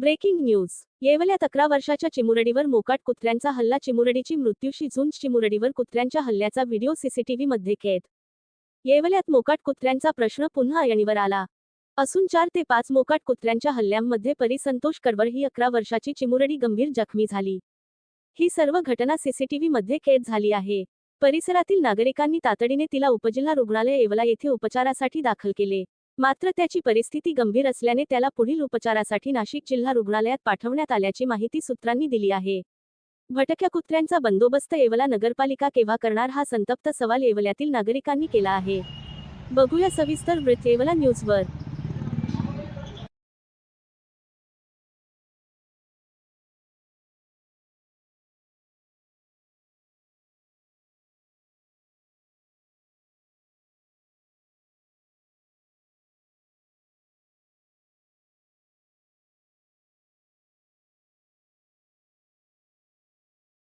Breaking news. येवल्यात अकरा वर्षाच्या चिमुरडीवर मोकाट कुत्र्यांचा हल्ला. चिमुरडीची मृत्यूशी झुंज चिमुरडीवर कुत्र्यांच्या हल्ल्याचा व्हिडिओ सीसीटीव्ही मध्ये कैद. येवल्यात मोकाट कुत्र्यांचा प्रश्न पुन्हा ऐरणीवर आला. असून चार ते पाच मोकाट कुत्र्यांच्या हल्ल्यांमध्ये परिसंतोष कडवळ ही अकरा वर्षाची चिमुरडी गंभीर जखमी झाली. ही सर्व घटना सीसीटीव्ही मध्ये कैद झाली आहे. परिसरातील नागरिकांनी तातडीने तिला उपजिल्हा रुग्णालय येवला येथे उपचारासाठी दाखल केले. मात्र त्याची परिस्थिती गंभीर असल्याने त्याला पुढील उपचारासाठी नाशिक जिल्हा रुग्णालयात पाठवण्यात आल्याची माहिती सूत्रांनी दिली आहे. भटक्या कुत्र्यांचा बंदोबस्त येवला नगरपालिका केव्हा करणार हा संतप्त सवाल येवल्यातील नागरिकांनी केला आहे. बघूया सविस्तर वृत्त येवला न्यूजवर.